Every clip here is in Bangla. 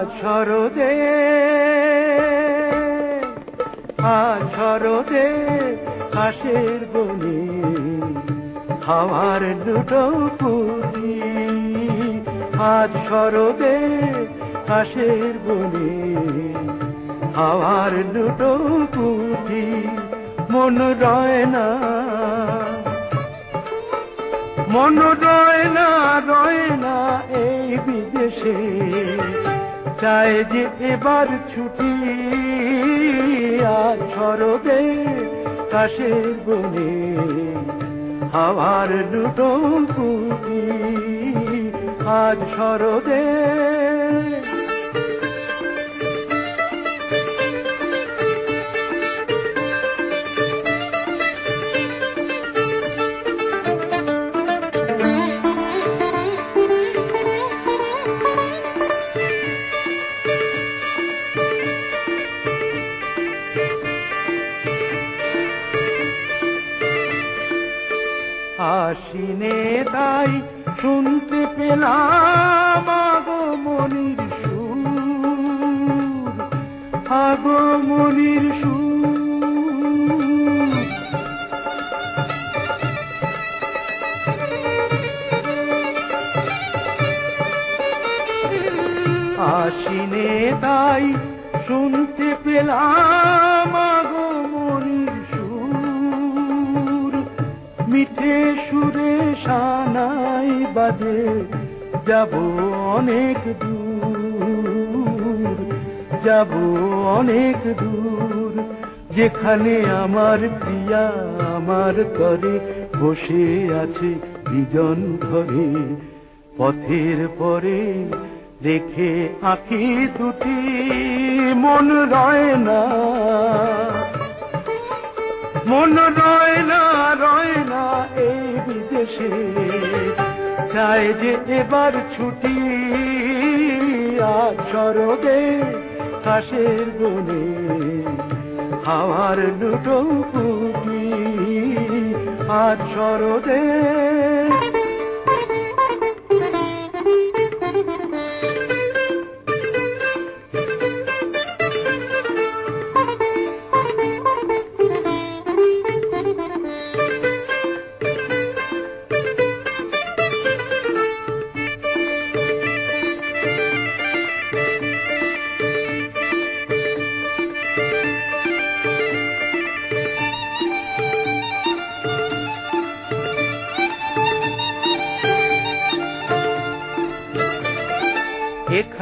আজ শরদে আজ শরদে হাসের বনে হাওয়ার দুটো পুরি। আজ শরদে হাসের বনে হাওয়ার দুটো পুঁথি মন রয় না। মন রয় না রয় না এই বিদেশে। চায় যে এবার ছুটি আর শরদে কাশের বনে। হাওয়ার দুটো পুঁথি আজ শরদে আশিনে তাই শুনতে পেলাম আগমনির সুর আগমনির সুর। আসিনে তাই শুনতে পেলাম মিঠে সুরে সানাই বাজে, যাব অনেক দূর, যাব অনেক দূর। যেখানে আমার প্রিয়া আমার করে বসে আছে বিজন ঘরে পথের পরে রেখে আঁখি দুটি, মন রয় না। মন রয় না রয় না এই বিদেশে। চাই যে এবার ছুটি আজ সরবে হাসের বনে। হাওয়ার দুটো কুটি আর সরদে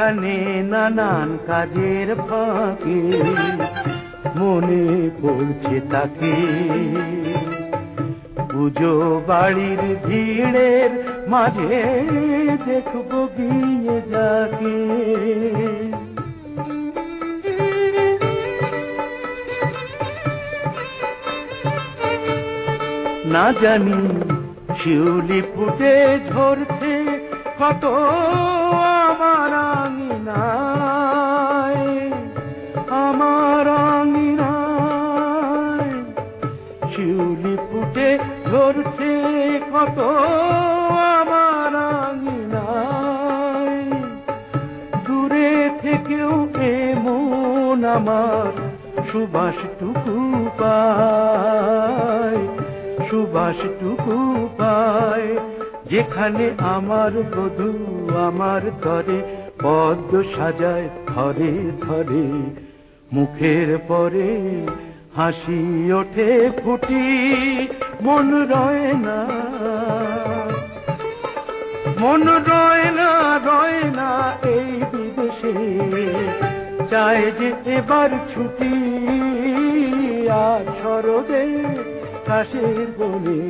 এখানে নানান কাজের ফাঁকে, মনে পড়ছে তাকে। পুজো বাড়ির ভিড়ের মাঝে দেখব গিয়ে যাকে। না জানি, শিউলি ফুটে ঝরছে কত আমার আঙিনায় আমার আঙিনায়। শিউলি ফুটে ঝরছে কত আমার আঙিনায়। দূরে থেকেও এমন আমার সুবাসটুকু পায় সুবাসটুকু পায়। যেখানে আমার বধু আমার তরে পদ্ম সাজায় ধরে ধরে। মুখের পরে হাসি ওঠে ফুটি, মন রয় না। মন রয় না রয় না এই বিদেশে। চায় যে এবার ছুটি, আর সরদে কাশের বনে।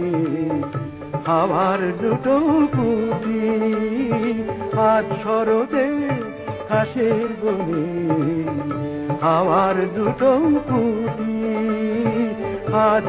হাওয়ার দুটো পুটি আজ সরদে হাসের বনে আমার দুটো কুটি আজ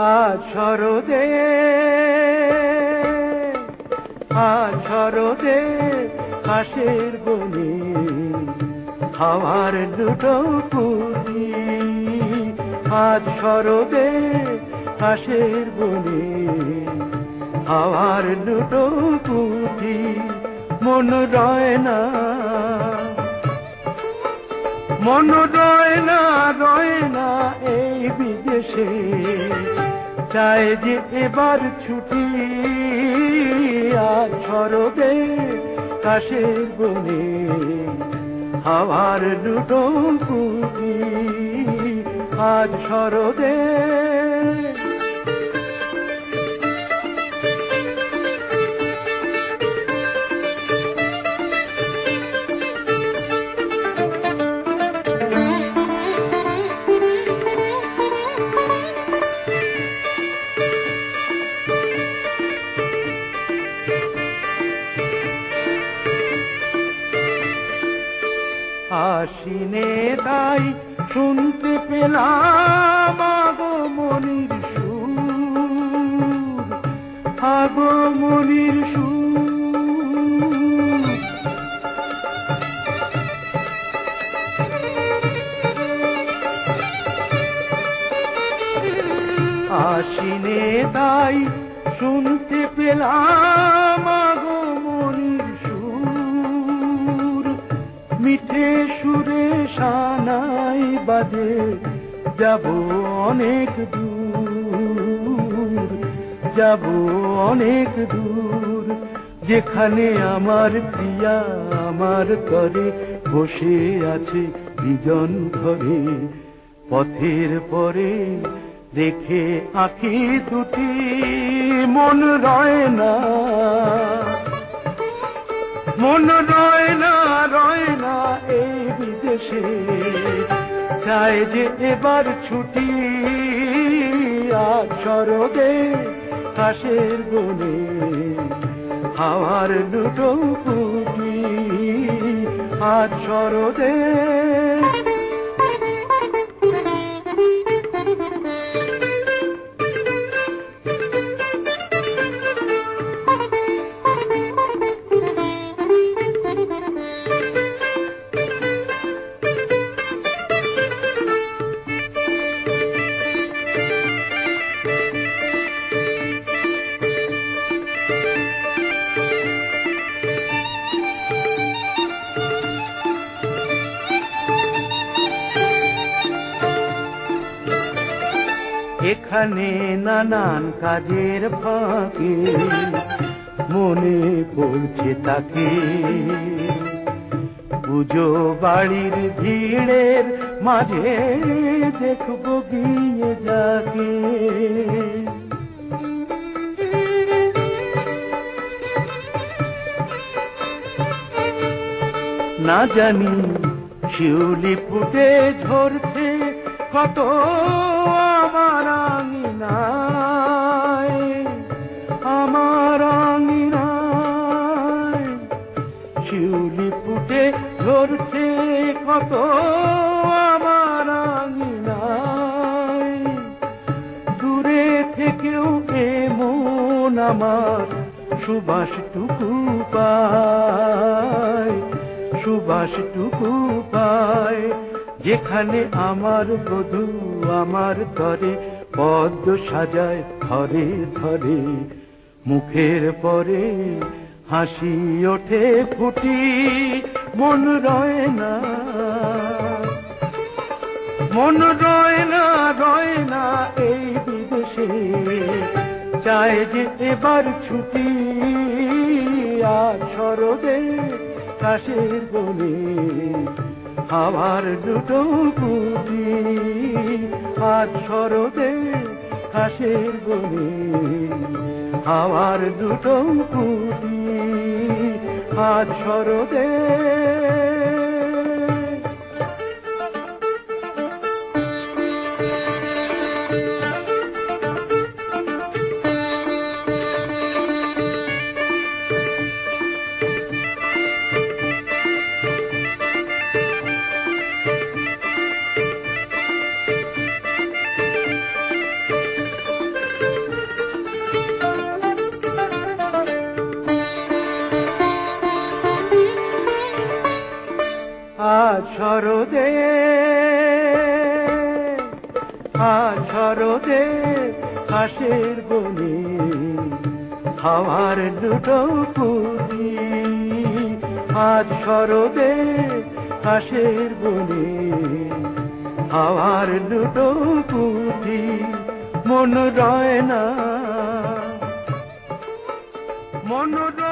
সরদে শরদে আজ শরদে হাসের বনে হাওয়ার দুটো পুঁজি। আজ শরদে হাসের বনে হাওয়ার দুটো পুঁজি, মন রয় না। মন রয় না রয় না এই বিদেশে। চায় যে এবার ছুটি আর শরদে কাশের বনে। হাওয়ার দুটো কুটি আজ শরদে আশিনে তাই শুনতে পেলাম আগমনির সুর আগমনির সুর। আসিনে তাই শুনতে পেলাম মিঠে সুরে সানাই বাজে, যাব অনেক দূর, যাব অনেক দূর। যেখানে আমার প্রিয়া আমার করে বসে আছে বিজন ঘরে পথের পরে দেখে আঁখি দুটি, মন রয় না। মন রয় না। চায় যে এবার ছুটি আর সরগে কাশের বনে হাওয়ার দুটো কুটি আর শরদে এখানে নানান কাজের ফাঁকে মনে পড়ছে তাকে। পুজো বাড়ির ভিড়ের মাঝে দেখব গিয়ে যাকে। না জানি, শিউলি ফুটে ঝরছে কত আমার আঙিনায় আমার আঙিনায়। শিউলি ফুটে ঝরছে কত আমার আঙিনায়। দূরে থেকেও এমন আমার সুবাসটুকু পায় সুবাসটুকু পায়। যেখানে আমার বধূ আমার তরে পদ্ম সাজায় ধরে ধরে, মুখের পরে হাসি ওঠে ফুটি, মন রয় না। মন রয় না রয় না এই বিদেশে চায় যে এবার ছুটি, আর শরদে কাশের বনে। হাওয়ার দুটো পুঁথি আজ শরতে হাসের বনি আমার দুটো পুঁথি আজ শরদে শরদে আজ শরদে হাসের বনে খাওয়ার দুটো পুরি আজ শরদে হাসের বনে খাওয়ার দুটো পুরি মন রয় না। মন রয়